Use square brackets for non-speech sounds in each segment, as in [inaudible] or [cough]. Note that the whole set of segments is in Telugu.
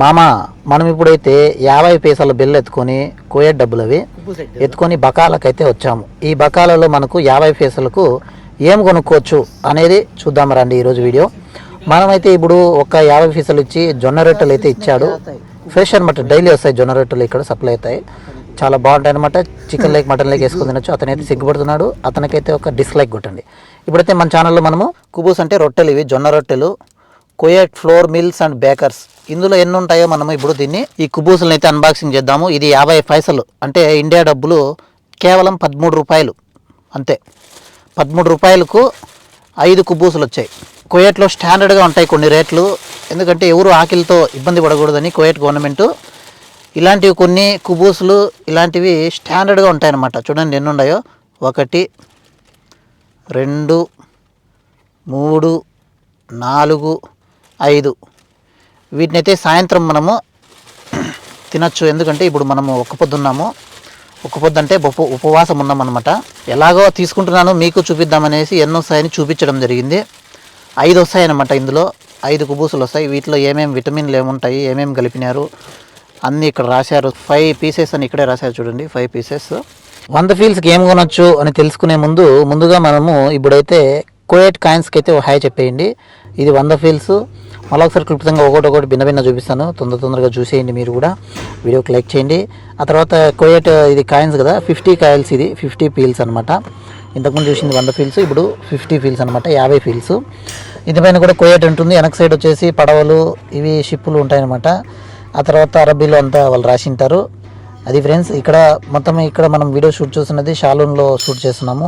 మామ మనం ఇప్పుడైతే యాభై పైసల బిల్లు ఎత్తుకొని కోయట్ డబ్బులు అవి ఎత్తుకొని బకాలకైతే వచ్చాము. ఈ బకాలలో మనకు యాభై పైసలకు ఏం కొనుక్కోవచ్చు అనేది చూద్దాం రండి ఈరోజు వీడియో. మనమైతే ఇప్పుడు ఒక యాభై పైసలు ఇచ్చి జొన్న రొట్టెలు అయితే ఇచ్చాడు. ఫ్రెష్ అనమాట డైలీ వస్తాయి జొన్న రొట్టెలు ఇక్కడ సప్లై అవుతాయి. చాలా బాగుంటాయి అనమాట చికెన్ లేక్ మటన్ లేక్ వేసుకుని తినొచ్చు. అతనైతే సిగ్గుపడుతున్నాడు. అతనికైతే ఒక డిస్లైక్ కొట్టండి. ఇప్పుడైతే మన ఛానల్లో మనము కుబూస్ అంటే రొట్టెలు ఇవి జొన్న రొట్టెలు కోయట్ ఫ్లోర్ మిల్స్ అండ్ బేకర్స్. ఇందులో ఎన్ని ఉంటాయో మనం ఇప్పుడు దీన్ని ఈ కుబూసులను అయితే అన్బాక్సింగ్ చేద్దాము. ఇది యాభై పైసలు. అంటే ఇండియా డబ్బులు కేవలం పదమూడు రూపాయలు. అంతే. పదమూడు రూపాయలకు ఐదు కుబూసులు వచ్చాయి. కోయట్లో స్టాండర్డ్గా ఉంటాయి కొన్ని రేట్లు. ఎందుకంటే ఎవరు ఆకలితో ఇబ్బంది పడకూడదని కోయట్ గవర్నమెంట్ ఇలాంటివి కొన్ని కుబూసులు ఇలాంటివి స్టాండర్డ్గా ఉంటాయన్నమాట. చూడండి ఎన్ని ఉన్నాయో ఒకటి రెండు మూడు నాలుగు ఐదు. వీటినైతే సాయంత్రం మనము తినచ్చు. ఎందుకంటే ఇప్పుడు మనము ఒక్క పొద్దున్నాము ఒక్క పొద్దు అంటే ఉప ఉపవాసం ఉన్నామన్నమాట. ఎలాగో తీసుకుంటున్నాను మీకు చూపిద్దామనేసి ఎన్నో వస్తాయని చూపించడం జరిగింది. ఐదు వస్తాయన్నమాట ఇందులో. ఐదు కుబూసులు వస్తాయి. వీటిలో ఏమేమి విటమిన్లు ఏముంటాయి ఏమేమి కలిపినారు అన్నీ ఇక్కడ రాశారు. ఫైవ్ పీసెస్ అని ఇక్కడే రాశారు చూడండి. ఫైవ్ పీసెస్ వంద ఫీల్స్కి ఏం కొనొచ్చు అని తెలుసుకునే ముందు ముందుగా మనము ఇప్పుడైతే కోయట్ కాయిన్స్కి అయితే హాయ్ చెప్పేయండి. ఇది వంద ఫీల్స్ మళ్ళీ ఒకసారి క్లుప్తంగా ఒకటి ఒకటి భిన్న భిన్న చూపిస్తాను. తొందర తొందరగా చూసేయండి మీరు కూడా. వీడియోకి లైక్ చేయండి. ఆ తర్వాత కోయట్ ఇది కాయిన్స్ కదా ఫిఫ్టీ కాయిల్స్ ఇది ఫిఫ్టీ ఫీల్స్ అనమాట ఇంతకుముందు చూసింది వంద ఫీల్స్ ఇప్పుడు ఫిఫ్టీ ఫీల్స్ అనమాట యాభై ఫీల్స్ ఇంతపైన కూడా కోయట్ ఉంటుంది వెనక సైడ్ వచ్చేసి పడవలు ఇవి షిప్పులు ఉంటాయన్నమాట. ఆ తర్వాత అరబీలో అంతా వాళ్ళు రాసింటారు. అది ఫ్రెండ్స్ ఇక్కడ మొత్తం ఇక్కడ మనం వీడియో షూట్ చూస్తున్నది షాలూన్లో షూట్ చేస్తున్నాము.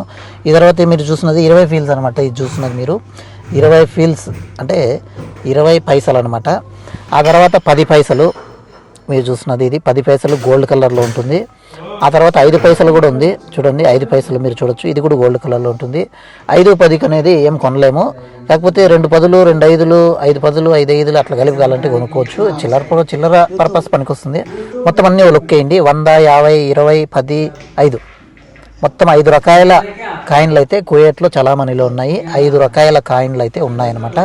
ఈ తర్వాత మీరు చూస్తున్నది ఇరవై ఫీల్స్ అనమాట ఇది చూస్తున్నది మీరు. ఇరవై ఫీల్స్ అంటే ఇరవై పైసలు అనమాట ఆ తర్వాత పది పైసలు మీరు చూస్తున్నది ఇది. పది పైసలు గోల్డ్ కలర్లో ఉంటుంది. ఆ తర్వాత ఐదు పైసలు కూడా ఉంది. చూడండి ఐదు పైసలు మీరు చూడొచ్చు. ఇది కూడా గోల్డ్ కలర్లో ఉంటుంది. ఐదు పదికి అనేది ఏం కొనలేము. కాకపోతే రెండు పదులు రెండు ఐదులు ఐదు పదులు ఐదు ఐదులు అట్లా కలిపి కావాలంటే కొనుక్కోవచ్చు. చిల్లర కూడా చిల్లర పర్పస్ పనికొస్తుంది. మొత్తం అన్నీ లుక్ వేయండి. వంద యాభై ఇరవై పది ఐదు. మొత్తం ఐదు రకాల కాయిన్లు అయితే కుయేట్లో చలామణిలో ఉన్నాయి. ఐదు రకాల కాయిన్లు అయితే ఉన్నాయన్నమాట.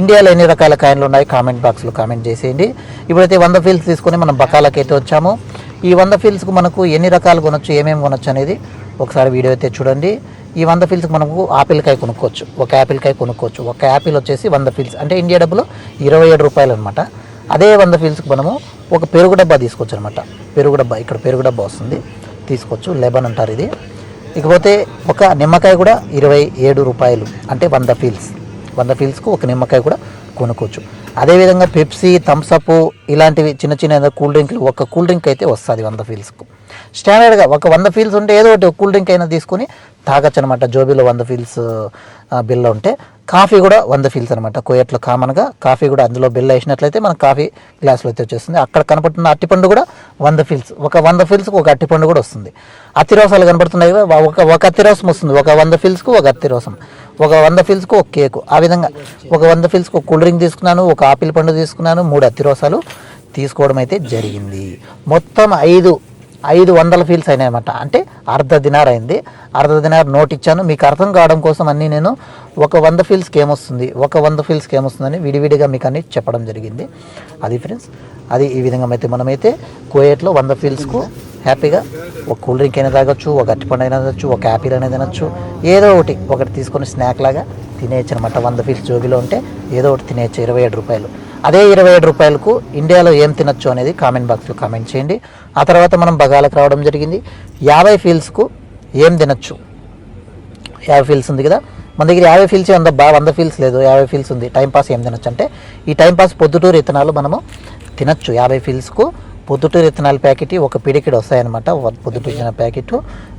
ఇండియాలో ఎన్ని రకాల కాయిన్లు ఉన్నాయి కామెంట్ బాక్స్లో కామెంట్ చేసేయండి. ఇప్పుడైతే వంద ఫీల్స్ తీసుకొని మనం బకాలకైతే అయితే వచ్చాము. ఈ వంద ఫీల్స్కు మనకు ఎన్ని రకాలు కొనొచ్చు ఏమేమి కొనొచ్చు అనేది ఒకసారి వీడియో అయితే చూడండి. ఈ వంద ఫీల్స్కి మనకు ఆపిల్ కాయ కొనుక్కోవచ్చు. ఒక యాపిల్ కాయ కొనుక్కోవచ్చు. ఒక యాపిల్ వచ్చేసి వంద ఫీల్స్. అంటే ఇండియా డబ్బులు ఇరవై ఏడు రూపాయలు అనమాట అదే వంద ఫీల్స్కి మనము ఒక పెరుగు డబ్బా తీసుకోవచ్చు అనమాట పెరుగు డబ్బా ఇక్కడ పెరుగు డబ్బా వస్తుంది. తీసుకోవచ్చు. లెబన్ అంటారు ఇది. ఇకపోతే ఒక నిమ్మకాయ కూడా ఇరవై ఏడు రూపాయలు అంటే వంద ఫీల్స్. వంద ఫీల్స్కు ఒక నిమ్మకాయ కూడా కొనుక్కోవచ్చు. అదేవిధంగా పెప్సీ థమ్స్అప్ ఇలాంటివి చిన్న చిన్న కూల్ డ్రింక్లు ఒక కూల్ డ్రింక్ అయితే వస్తుంది వంద ఫీల్స్కు. స్టాండర్డ్గా ఒక వంద ఫీల్స్ ఉంటే ఏదో ఒకటి కూల్ డ్రింక్ అయినా తీసుకొని తాగొచ్చు అనమాట జోబీలో వంద ఫీల్స్ బిల్ ఉంటే. కాఫీ కూడా వంద ఫీల్స్ అనమాట. కోయట్లో కామన్గా కాఫీ కూడా అందులో బిల్ వేసినట్లయితే మనకు కాఫీ గ్లాసులో అయితే వచ్చేస్తుంది. అక్కడ కనపడుతున్న అట్టిపండు కూడా వంద ఫీల్స్. ఒక వంద ఫీల్స్కి ఒక అట్టిపండు కూడా వస్తుంది. అత్తిరోసాలు కనపడుతున్నాయి ఒక ఒక అత్తిరోసం వస్తుంది. ఒక వంద ఫీల్స్కు ఒక అత్తిరోసం ఒక వంద ఫీల్స్కు ఒక కేకు. ఆ విధంగా ఒక వంద ఫీల్స్కి ఒక కూల్ డ్రింక్ తీసుకున్నాను ఒక ఆపిల్ పండు తీసుకున్నాను మూడు అత్తిరోసాలు తీసుకోవడం అయితే జరిగింది. మొత్తం ఐదు ఐదు వందల ఫీల్స్ అయినాయన్నమాట. అంటే అర్ధ దినార్ అయింది. అర్ధ దినార్ నోట్ ఇచ్చాను. మీకు అర్థం కావడం కోసం అన్నీ నేను ఒక వంద ఫీల్స్కి ఏమొస్తుంది? ఒక వంద ఫీల్స్కి ఏమొస్తుందని విడివిడిగా మీకు అన్ని చెప్పడం జరిగింది. అది ఫ్రెండ్స్ అది ఈ విధంగా అయితే మనమైతే కోయేట్లో వంద ఫీల్స్కు హ్యాపీగా ఒక కూల్ డ్రింక్ అయినా తాగొచ్చు ఒక అట్టిపండు అయినా తినచ్చు ఒక యాపిల్ అనేది తినచ్చు. ఏదో ఒకటి ఒకటి తీసుకొని స్నాక్ లాగా తినేయచ్చు అనమాట వంద పీస్ జోబిలో ఉంటే ఏదో ఒకటి తినేయచ్చు ఇరవై ఏడు రూపాయలు. అదే ఇరవై ఏడు రూపాయలకు ఇండియాలో ఏం తినొచ్చు అనేది కామెంట్ బాక్స్లో కామెంట్ చేయండి. ఆ తర్వాత మనం బగాలకు రావడం జరిగింది. యాభై ఫీల్స్కు ఏం తినొచ్చు? యాభై ఫీల్స్ ఉంది కదా. మన దగ్గర యాభై ఫీల్స్ వంద బా వంద ఫీల్స్ లేదు యాభై ఫీల్స్ ఉంది. టైం పాస్ ఏం తినొచ్చు అంటే ఈ టైంపాస్ పొద్దుటూరు ఇతనాలు మనము తినొచ్చు. యాభై ఫీల్స్కు పొద్దుటూరు ఇత్తనాల ప్యాకెట్ ఒక పిడికిడి వస్తాయన్నమాట. పొద్దుటూరు ప్యాకెట్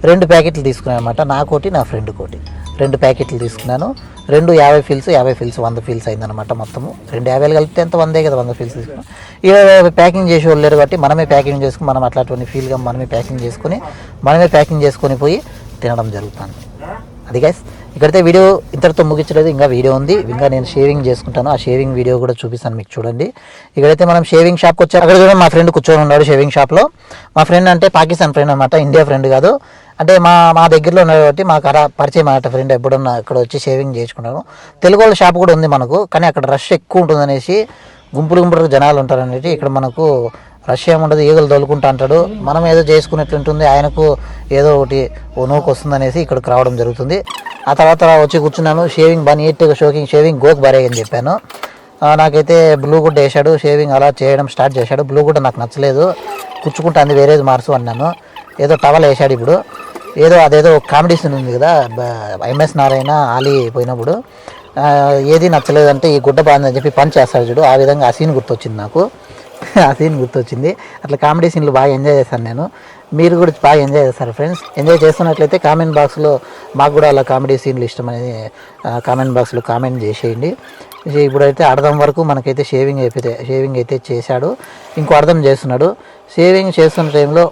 రెండు ప్యాకెట్లు తీసుకున్నాయన్నమాట నాకోటి నా ఫ్రెండ్ కోటి. రెండు ప్యాకెట్లు తీసుకున్నాను. రెండు యాభై ఫీల్స్ యాభై ఫీల్స్ వంద ఫీల్స్ అయిందనమాట మొత్తము. రెండు యాభైలు కలిపితే ఎంత? వందే కదా వంద ఫీల్స్ తీసుకున్నాం. ఇక ప్యాకింగ్ చేసి వాళ్ళు లేరు కాబట్టి మనమే ప్యాకింగ్ చేసుకుని మనం అట్లాంటివన్నీ ఫీల్గా మనమే ప్యాకింగ్ చేసుకొని మనమే ప్యాకింగ్ చేసుకొని పోయి తినడం జరుగుతుంది. అది గైస్ ఇక్కడైతే వీడియో ఇంతటితో ముగించలేదు ఇంకా వీడియో ఉంది. ఇంకా నేను షేవింగ్ చేసుకుంటాను. ఆ షేవింగ్ వీడియో కూడా చూపిస్తాను మీకు చూడండి. ఇక్కడైతే మనం షేవింగ్ షాప్కి వచ్చాము అక్కడ చూడండి మా ఫ్రెండ్ కూర్చొని ఉన్నాడు షేవింగ్ షాప్లో మా ఫ్రెండ్ అంటే పాకిస్తాన్ ఫ్రెండ్ అనమాట ఇండియా ఫ్రెండ్ కాదు. అంటే మా మా దగ్గరలో ఉన్నాడు కాబట్టి మాకు అలా పరిచయం అన్నమాట ఫ్రెండ్ ఎప్పుడన్నా ఇక్కడ వచ్చి షేవింగ్ చేసుకుంటాను తెలుగు వాళ్ళ షాప్ కూడా ఉంది మనకు కానీ అక్కడ రష్ ఎక్కువ ఉంటుందనేసి గుంపులు గుంపులు జనాలు ఉంటారు అనేది ఇక్కడ మనకు రష్యా ఉండదు ఈగలు తోలుకుంటా అంటాడు. మనం ఏదో చేసుకున్నట్టుంటుంది ఆయనకు ఏదో ఒకటి ఓ నూకు వస్తుందనేసి ఇక్కడికి రావడం జరుగుతుంది. ఆ తర్వాత వచ్చి కూర్చున్నాను షేవింగ్ బాగా నీట్గా షోకింగ్ షేవింగ్ గోక్ బరే అని చెప్పాను నాకైతే బ్లూ గుడ్డ వేసాడు షేవింగ్ అలా చేయడం స్టార్ట్ చేశాడు. బ్లూ గుడ్డ నాకు నచ్చలేదు కుచ్చుకుంటుంది వేరేది మార్చు అన్నాను. ఏదో టవల్ వేసాడు ఇప్పుడు. ఏదో అదేదో కామెడీషన్ ఉంది కదా ఎంఎస్ నారాయణ ఆలీ పోయినప్పుడు. ఏది నచ్చలేదంటే ఈ గుడ్డ బాగుందని చెప్పి పని చేస్తాడు చూడు ఆ విధంగా ఆ సీన్ గుర్తొచ్చింది నాకు. [laughs] ఆ సీన్ గుర్తొచ్చింది. అట్లా కామెడీ సీన్లు బాగా ఎంజాయ్ చేశాను నేను. మీరు కూడా బాగా ఎంజాయ్ చేస్తారు ఫ్రెండ్స్. ఎంజాయ్ చేస్తున్నట్లయితే కామెంట్ బాక్స్లో మాకు కూడా అలా కామెడీ సీన్లు ఇష్టమనేది కామెంట్ బాక్స్లో కామెంట్ చేసేయండి. ఇప్పుడైతే అర్థం వరకు మనకైతే షేవింగ్ అయిపోతే షేవింగ్ అయితే చేశాడు. ఇంకో అర్థం చేస్తున్నాడు. షేవింగ్ చేస్తున్న టైంలో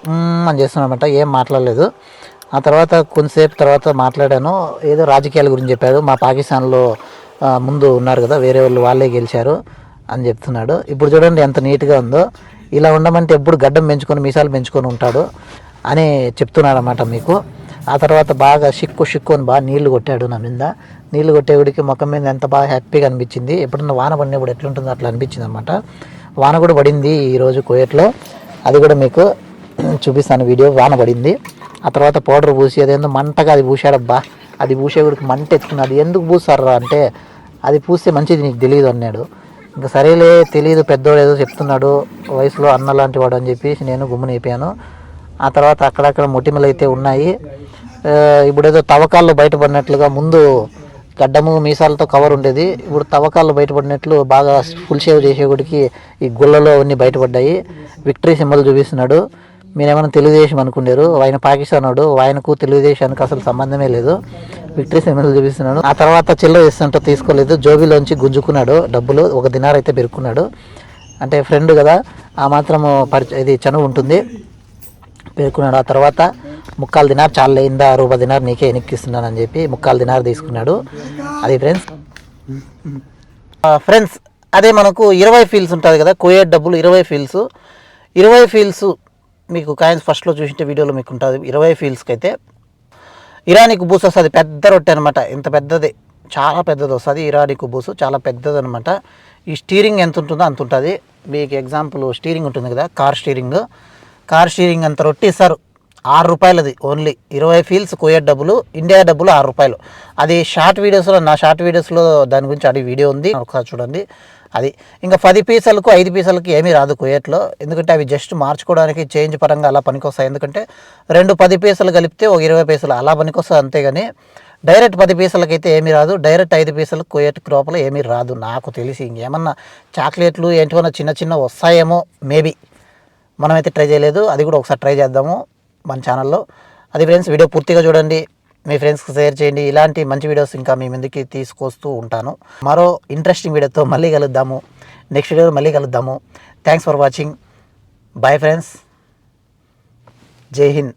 అని చేస్తున్నామంట ఏం మాట్లాడలేదు. ఆ తర్వాత కొంతసేపు తర్వాత మాట్లాడాను. ఏదో రాజకీయాల గురించి చెప్పాడు. మా పాకిస్తాన్లో ముందు ఉన్నారు కదా వేరే వాళ్ళు వాళ్ళే గెలిచారు. అని చెప్తున్నాడు. ఇప్పుడు చూడండి ఎంత నీట్గా ఉందో. ఇలా ఉండమంటే ఎప్పుడు గడ్డం పెంచుకొని మీసాలు పెంచుకొని ఉంటాడు అని చెప్తున్నాడు అనమాట మీకు. ఆ తర్వాత బాగా షిక్కు షిక్కు అని బాగా నీళ్ళు కొట్టాడు నా మీద. నీళ్ళు కొట్టేవాడికి ముఖం మీద ఎంత బాగా హ్యాపీగా అనిపించింది. ఎప్పుడన్నా వాన పడినప్పుడు ఎట్లుంటుందో అట్లా అనిపించింది అనమాట వాన కూడా పడింది ఈరోజు కోయట్లో. అది కూడా మీకు చూపిస్తాను వీడియో. వాన పడింది. ఆ తర్వాత పౌడర్ పూసి అదేందో మంటగా అది పూసాడబ్బా అది పూసేవాడికి మంట ఎత్తుకున్నది. ఎందుకు పూసారా అంటే అది పూస్తే మంచిది నీకు తెలియదు అన్నాడు. ఇంకా సరేలే తెలియదు పెద్దోడు ఏదో చెప్తున్నాడు వయసులో అన్న లాంటి వాడు అని చెప్పేసి నేను గుమ్మునైపోయాను ఆ తర్వాత అక్కడక్కడ మొటిమలు అయితే ఉన్నాయి. ఇప్పుడేదో ఇప్పుడు ఏదో తవ్వకాల్లో బయటపడినట్లుగా ముందు గడ్డము మీసాలతో కవర్ ఉండేది. ఇప్పుడు తవ్వకాలు బయటపడినట్లు బాగా ఫుల్ షేవ్ చేసేవాడికి ఈ గుళ్ళలో అన్నీ బయటపడ్డాయి. విక్టరీ సింబల్ చూపిస్తున్నాడు. మీరేమైనా తెలుగుదేశం అనుకున్నారు ఆయన పాకిస్తాన్ వాడు ఆయనకు తెలుగుదేశానికి అసలు సంబంధమే లేదు. విక్టరీ సినిమాలు చూపిస్తున్నాడు. ఆ తర్వాత చిల్లర ఇస్తుంటే తీసుకోలేదు. జోబీలోంచి గుంజుకున్నాడు. డబ్బులు ఒక దినార్ అయితే పెరుక్కున్నాడు. అంటే ఫ్రెండ్ కదా ఆ మాత్రము పరిచ ఇది చనువు ఉంటుంది. పేర్కొన్నాడు ఆ తర్వాత ముక్కాలు దినార్ చాలా అయిందా రూపాయి దినార్ నీకే ఎనిక్కిస్తున్నాను అని చెప్పి ముక్కాలు దినార్ తీసుకున్నాడు. అది ఫ్రెండ్స్ ఫ్రెండ్స్ అదే మనకు ఇరవై ఫీల్స్ ఉంటుంది కదా కోయేట్ డబ్బులు ఇరవై ఫీల్స్ ఇరవై ఫీల్స్ మీకు కాయిన్స్ ఫస్ట్లో చూసిన వీడియోలో మీకు ఉంటుంది. ఇరవై ఫీల్స్కి అయితే ఇరానీ కుబూస్ వస్తుంది పెద్ద రొట్టె అనమాట ఇంత పెద్దది. చాలా పెద్దది వస్తుంది. ఇరానీ కుబూసు చాలా పెద్దది అనమాట ఈ స్టీరింగ్ ఎంత ఉంటుందో అంత ఉంటుంది. మీకు ఎగ్జాంపుల్ స్టీరింగ్ ఉంటుంది కదా కార్ స్టీరింగ్ కార్ స్టీరింగ్ అంత రొట్టె ఇస్తారు. ఆరు రూపాయలది ఓన్లీ ఇరవై ఫీల్స్ కోయర్ డబ్బులు ఇండియా డబ్బులు ఆరు రూపాయలు. అది షార్ట్ వీడియోస్లో నా షార్ట్ వీడియోస్లో దాని గురించి అడిగి వీడియో ఉంది. ఒకసారి చూడండి. అది. ఇంకా పది పీసలకు ఐదు పీసలకి ఏమీ రాదు కుయేట్లో. ఎందుకంటే అవి జస్ట్ మార్చుకోవడానికి చేంజ్ పరంగా అలా పనికొస్తాయి. ఎందుకంటే రెండు పది పీసలు కలిపితే ఒక ఇరవై పీసలు అలా పనికొస్తాయి అంతేగాని డైరెక్ట్ పది పీసలకైతే ఏమీ రాదు. డైరెక్ట్ ఐదు పీసలకు కుయేట్ క్రోపలు ఏమీ రాదు. నాకు తెలిసి ఇంకేమన్నా చాక్లెట్లు ఏంటివన్నా చిన్న చిన్న వస్తాయేమో మేబీ. మనమైతే ట్రై చేయలేదు. అది కూడా ఒకసారి ట్రై చేద్దాము మన ఛానల్లో. అది ఫ్రెండ్స్ వీడియో పూర్తిగా చూడండి. మీ ఫ్రెండ్స్కి షేర్ చేయండి. ఇలాంటి మంచి వీడియోస్ ఇంకా మీ ముందుకి తీసుకొస్తూ ఉంటాను. మరో ఇంట్రెస్టింగ్ వీడియోతో మళ్ళీ కలుద్దాము. నెక్స్ట్ వీడియో మళ్ళీ కలుద్దాము. Thanks for watching bye friends జై హింద్